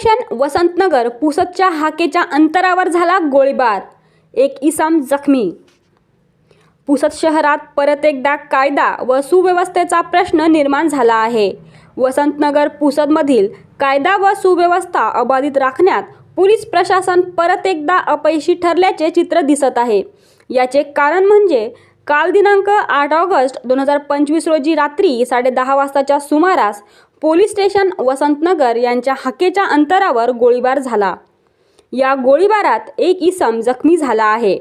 Station Vasantnagar पुसदच्या हाकेच्या अंतरावर झाला गोळीबार. एक इसम जखमी. पुसद शहरात परत एकदा कायदा व सुव्यवस्थेचा प्रश्न निर्माण झाला आहे. वसंतनगर पुसदमधील कायदा व सुव्यवस्था अबाधित राखण्यात पोलीस प्रशासन परत एकदा अपयशी ठरल्याचे चित्र दिसत आहे. याचे कारण म्हणजे काल दिनांक आठ ऑगस्ट दोन हजार पंचवीस रोजी रात्री साडेदहा वाजताच्या सुमारास पोलीस स्टेशन वसंतनगर यांच्या हाकेच्या अंतरावर गोळीबार झाला. या गोळीबारात एक इसम जखमी झाला आहे.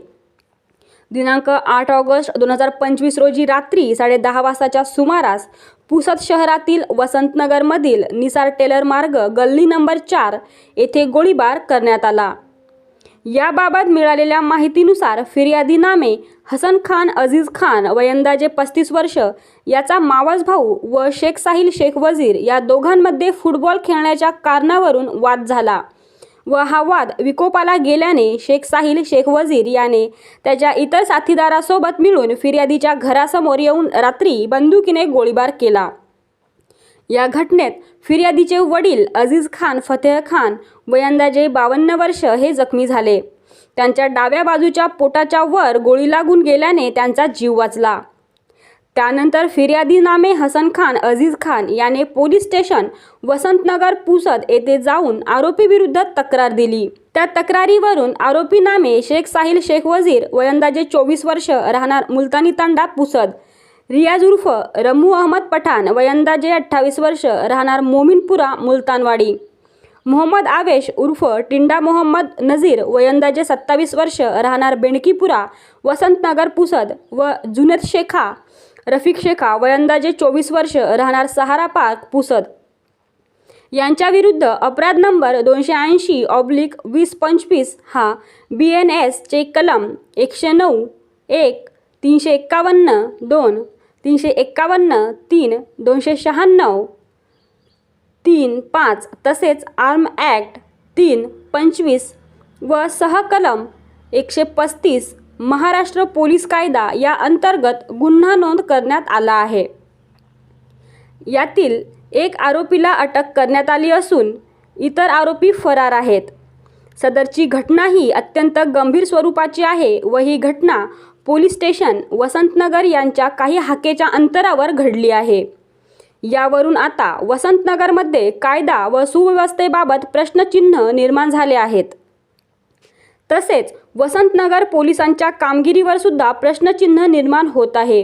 दिनांक आठ ऑगस्ट दोन हजार पंचवीस रोजी रात्री साडेदहा वाजताच्या सुमारास पुसद शहरातील वसंतनगरमधील निसार टेलर मार्ग गल्ली नंबर चार येथे गोळीबार करण्यात आला. याबाबत मिळालेल्या माहितीनुसार फिर्यादी नामे हसन खान अझीज खान वयंदाजे पस्तीस वर्ष याचा मावस भाऊ व शेख साहिल शेख वजीर या दोघांमध्ये फुटबॉल खेळण्याच्या कारणावरून वाद झाला व हा वाद विकोपाला गेल्याने शेख साहिल शेख वजीर याने त्याच्या इतर साथीदारासोबत मिळून फिर्यादीच्या घरासमोर येऊन रात्री बंदुकीने गोळीबार केला. या घटनेत फिर्यादीचे वडील अजीज खान फतेह खान वयंदाजे बावन्न वर्ष हे जखमी झाले. त्यांच्या डाव्या बाजूच्या पोटाच्या वर गोळी लागून गेल्याने त्यांचा जीव वाचला. त्यानंतर फिर्यादी नामे हसन खान अजीज खान याने पोलीस स्टेशन वसंतनगर पुसद येथे जाऊन आरोपीविरुद्ध तक्रार दिली. त्या तक्रारीवरून आरोपी नामे शेख साहिल शेख वजीर वयंदाजे चोवीस वर्ष राहणार मुलतानी तांडा पुसद रियाज उर्फ रमू अहमद पठाण वयंदाजे अठ्ठावीस वर्ष राहणार मोमिनपुरा मुलतानवाडी. मोहम्मद आवेश उर्फ टिंडा मोहम्मद नझीर वयंदाजे सत्तावीस वर्ष राहणार बेणकीपुरा वसंतनगर पुसद व जुनत शेखा रफिक शेखा वयंदाजे चोवीस वर्ष राहणार सहारा पार्क पुसद. यांच्याविरुद्ध अपराध नंबर दोनशे ऐंशी ऑब्लिक वीस पंचवीस हा बी एन एसचे कलम एकशे नऊ एक तीनशे एक्कावन्न दोन तीनशे एक्कावन्न तीन दोनशे शहाण्णव तीन पाच तसेच आर्म ॲक्ट तीन पंचवीस व सहकलम एकशे पस्तीस महाराष्ट्र पोलीस कायदा या अंतर्गत गुन्हा नोंद करण्यात आला आहे. यातील एक आरोपीला अटक करण्यात आली असून इतर आरोपी फरार आहेत. सदरची घटना ही अत्यंत गंभीर स्वरूपाची आहे व ही घटना पोलीस स्टेशन वसंतनगर यांच्या काही हाकेच्या अंतरावर घडली आहे. यावरून आता वसंतनगरमध्ये कायदा व सुव्यवस्थेबाबत प्रश्नचिन्ह निर्माण झाले आहेत. तसेच वसंतनगर पोलिसांच्या कामगिरीवर सुद्धा प्रश्नचिन्ह निर्माण होत आहे.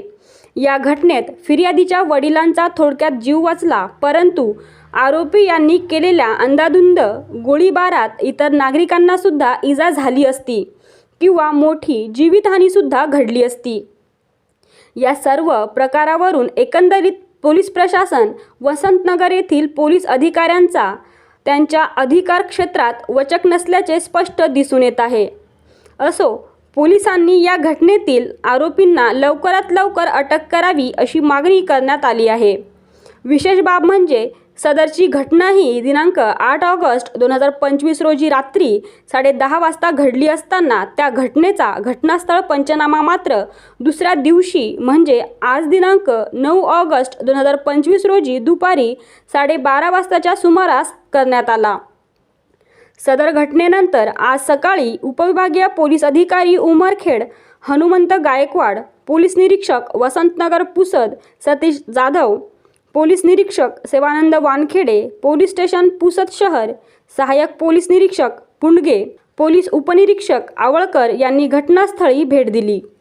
या घटनेत फिर्यादीच्या वडिलांचा थोडक्यात जीव वाचला परंतु आरोपी यांनी केलेल्या अंदाधुंद गोळीबारात इतर नागरिकांना सुद्धा इजा झाली असती. किंवा मोठी जीवितहानीसुद्धा घडली असती. या सर्व प्रकारावरून एकंदरीत पोलीस प्रशासन वसंतनगर येथील पोलीस अधिकाऱ्यांचा त्यांच्या अधिकार क्षेत्रात वचक नसल्याचे स्पष्ट दिसून येत आहे. असो पोलिसांनी या घटनेतील आरोपींना लवकरात लवकर अटक करावी अशी मागणी करण्यात आली आहे. विशेष बाब म्हणजे सदरची घटना ही दिनांक आठ ऑगस्ट दोन हजार पंचवीस रोजी रात्री साडेदहा वाजता घडली असताना त्या घटनेचा घटनास्थळ पंचनामा मात्र दुसऱ्या दिवशी म्हणजे आज दिनांक नऊ ऑगस्ट दोन हजार पंचवीस रोजी दुपारी साडेबारा वाजताच्या सुमारास करण्यात आला. सदर घटनेनंतर आज सकाळी उपविभागीय पोलीस अधिकारी उमरखेड हनुमंत गायकवाड पोलीस निरीक्षक वसंतनगर पुसद सतीश जाधव पोलीस निरीक्षक सेवानंद वानखेडे पोलीस स्टेशन पुसद शहर सहाय्यक पोलीस निरीक्षक पुंडगे पोलीस उपनिरीक्षक आवळकर यांनी घटनास्थळी भेट दिली.